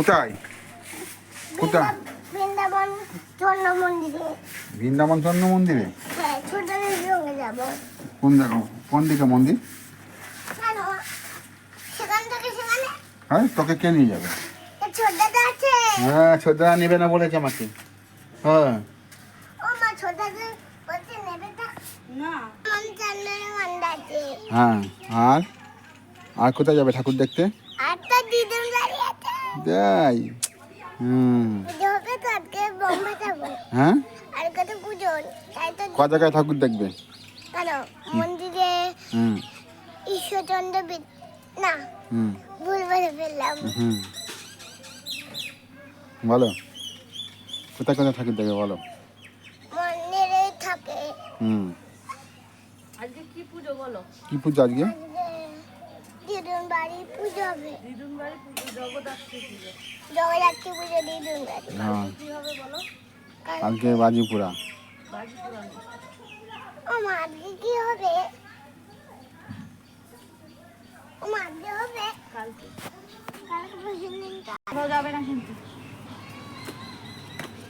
কোথায়? কোথায়? বৃন্দাবন স্বর্ণ মন্দিরে। বৃন্দাবন স্বর্ণ মন্দিরে? হ্যাঁ কোন দেখো কোন দিকে মন্দির? হ্যাঁ তোকে কে নিয়ে যাবে? হ্যাঁ ছোটরা নেবে না বলেছে আমাকে। হ্যাঁ। হ্যাঁ আর? আর কোথায় যাবে ঠাকুর দেখতে? আছে যাই হুম। পুজো হবে তো আজকে বোম্বে যাব। হ্যাঁ? আর কত পুজো তাই তো ক জায়গায় ঠাকুর দেখবে? মন্দিরে ঈশ্বরচন্দ্র বি- না হুম। ভুল বলে ফেললাম। হুম। বলো। কোথায় কোথায় ঠাকুর দেখবে বলো? মন্দিরে থাকে। হুম। আজকে কি পুজো বলো? কি পুজো আজকে দিদুন বাড়ি পুজো হবে। দিদুন বাড়ি পুজো জগদ্ধাত্রী পুজো। জগদ্ধাত্রী পুজো দিদুন বাড়ি হ্যাঁ। কি হবে বলো? কালকে বাজিপুরা। বাজি পুরানো ও মা আজকে কি হবে? ও মা আজকে হবে? কালকে। কালকে যাবে না কিন্তু।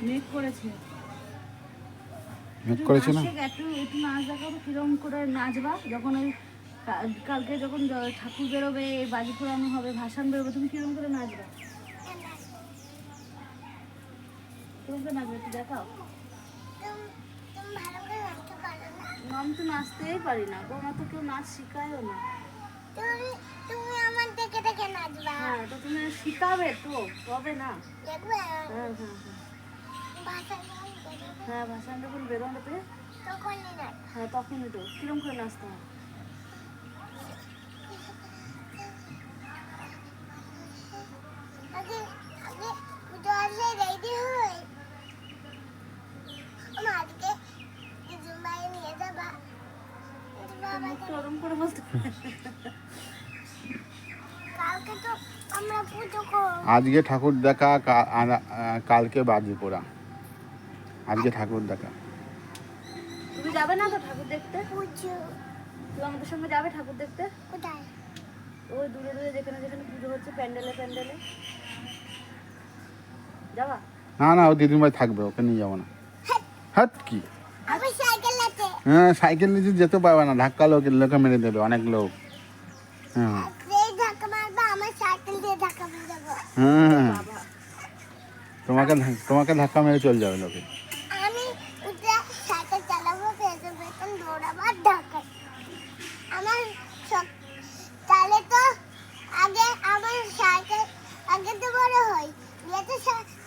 মেঘ করেছে। মেঘ করেছে না? নাচে একটু একটু নাচ দেখাবো কিরম করে নাচবা যখন ওই কালকে যখন ঠাকুর বেরোবে বাজি ফোরানো হবে ভাসান বেরোবে তুমি কিরম করে নাচবা? করে নাচবে একটু দেখাও। আমি তো নাচতেই পারি না গো আমার তো কেউ নাচ শিখায়ও না। তুমি আমার নাচবা হ্যাঁ তো তুমি শিখাবে তো তবে না। দেখবে হ্যাঁ হ্যাঁ হ্যাঁ। যখন বেরোবে হ্যাঁ ভাসান যখন বেরোনোতে তখনই নাচ। হ্যাঁ তখনই তো। কিরম করে নাচতে হয়? আজকে ঠাকুর দেখা কালকে কালকে বাজিপুরা আজকে ঠাকুর দেখা। তুমি যাবে না তো ঠাকুর দেখতে? তুমি আমাদের সঙ্গে যাবে ঠাকুর দেখতে? কোথায়? ওই দূরে দূরে যেখানে যেখানে পুজো হচ্ছে প্যান্ডেলে প্যান্ডেলে। যাবা? না না ও দিদির ভাই থাকবে ওকে নিয়ে যাব না। হাট কি? আমার সাইকেল আছে। হ্যাঁ সাইকেল নিয়ে যেতে পারবে না ধাক্কা লোক লোকে মেরে দেবে অনেক লোক। হ্যাঁ সেই ধাক্কা মারবা আমার সাইকেল দিয়ে ধাক্কা মেরে হ্যাঁ তোমাকে তোমাকে ধাক্কা মেরে চলে যাবে লোকে। আমি উঠে সাইকেল চালাবো পেছন পেছন দৌড়াবো আর ধাক্কা আমার তাহলে তো আগে আমার সাইকেল আগে তো বড় হই দিয়ে তো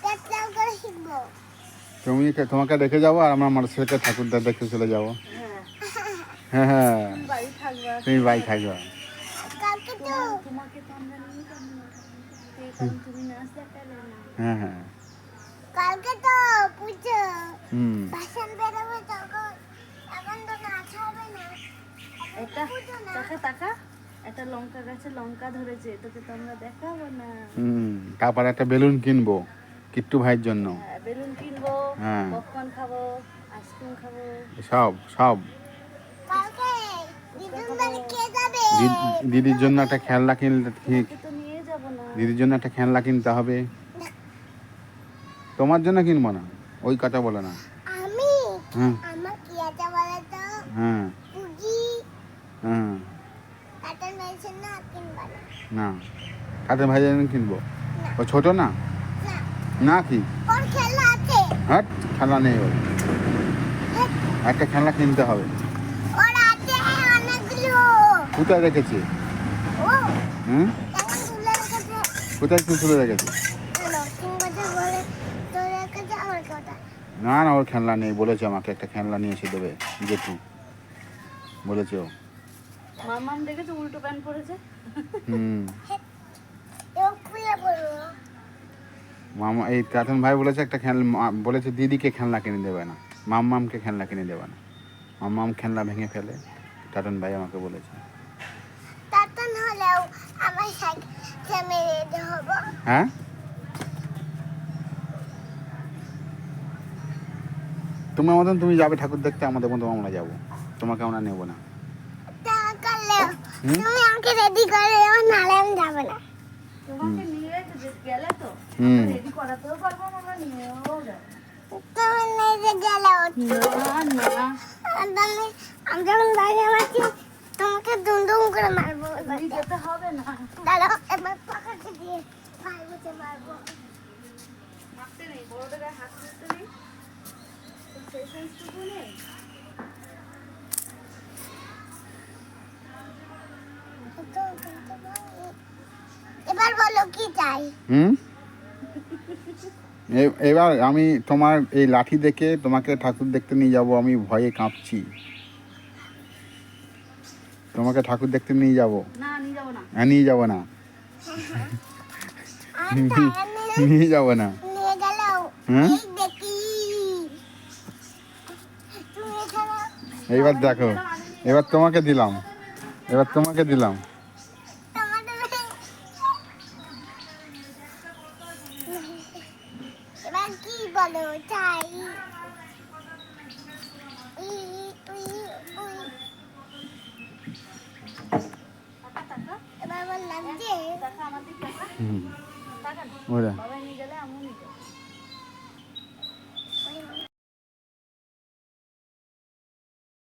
পেটলাম করে শিখব। তুমি তোমাকে রেখে যাব আর আমরা মানুষকে ঠাকুরটা দেখে চলে যাব। হ্যাঁ হ্যাঁ। তুমি বাড়ি বাই থাকবে। কালকে তো তোমাকে তো আমরা নিয়ে হ্যাঁ হ্যাঁ। কালকে তো পুজো। হুম। ভাষণ বেরোবে তখন। এখন তো নাচ হবে না। টাকা টাকা একটা লঙ্কা গাছে লঙ্কা ধরেছে। তোকে তো আমরা দেখাবো না। হুম তারপর একটা বেলুন কিনবো কিট্টু ভাইয়ের জন্য। হ্যাঁ, বেলুন কিনবো হ্যাঁ। পপকর্ন খাব আইসক্রিম খাব। সব সব। দিদির জন্য একটা খেলনা কিনলে দিদির জন্য একটা খেলনা কিনতে হবে। তোমার জন্য কিনবো না? ওই কথা বলো না। আমি? হ্যাঁ আমার কি আছে বলো তো? হ্যাঁ পুজি। হ্যাঁ কাটার মেশিন না কিনবা না। কিনবো? ও ছোট না? না। কি? ওর খেলা আছে। হ্যাঁ খেলনা নেই ওর। একটা খেলনা কিনতে হবে। ওর আছে অনেকগুলো। কোথায় রেখেছে? হুম? কোথায় তুলে রেখেছে? না না ওর খেলনা নেই বলেছে আমাকে একটা খেলনা নিয়ে এসে দেবে জেঠু। বলেছে ও। মামাম দেখেছ উল্টো প্যান্ট পরেছে? হুম। এবং খুলে পড়ব মামা এই কাতন ভাই বলেছে একটা খেলনা মা- বলেছে দিদিকে খেলনা কিনে দেবে না মাম্মামকে খেলনা কিনে দেবে না। মাম্মাম খেলনা ভেঙে ফেলে টাটন ভাই আমাকে বলেছে। তার হলেও আমার সাইকেল হ্যাঁ? তোমার মতন তুমি যাবে ঠাকুর দেখতে আমাদের মতো আমরা যাব। তোমাকে আমরা নেব না। তা করলেও হুম? তুমি আমাকে রেডি করে দেবো নাহলে আমি যাব না তোমাকে নিয়ে যে- গেলে তো হুম। রেডি করাতেও পারব না আমরা নিয়েও যাব তুমি নিজে গেলে না না আমি আমি যখন বাইরে আছি তোমাকে দুম দুম করে মারবো এবার তুমি যেতে হবে না দাঁড়াও এবার পাখাকে দিয়ে ভাইবোতে মারবো হাঁটতে নেই বড়দের গায়ে হাত তুলতে নেই তো সেই সেন্সটুকু নেই এবার বলো কি চাই? হুম? এ- এবার আমি তোমার এই লাঠি দেখে তোমাকে ঠাকুর দেখতে নিয়ে যাব আমি ভয়ে কাঁপছি। তোমাকে ঠাকুর দেখতে নিয়ে যাব? না নিয়ে যাব না। হ্যাঁ নিয়ে যাব না। নিয়ে যাব তুমি এখানে এইবার দেখো এবার তোমাকে দিলাম। এবার তোমাকে দিলাম তোমাদের এবার কি বলো টাকা এবার বললাম যে টাকা ওরা। বাবা নিয়ে গেলে আমিও নিয়ে যাব।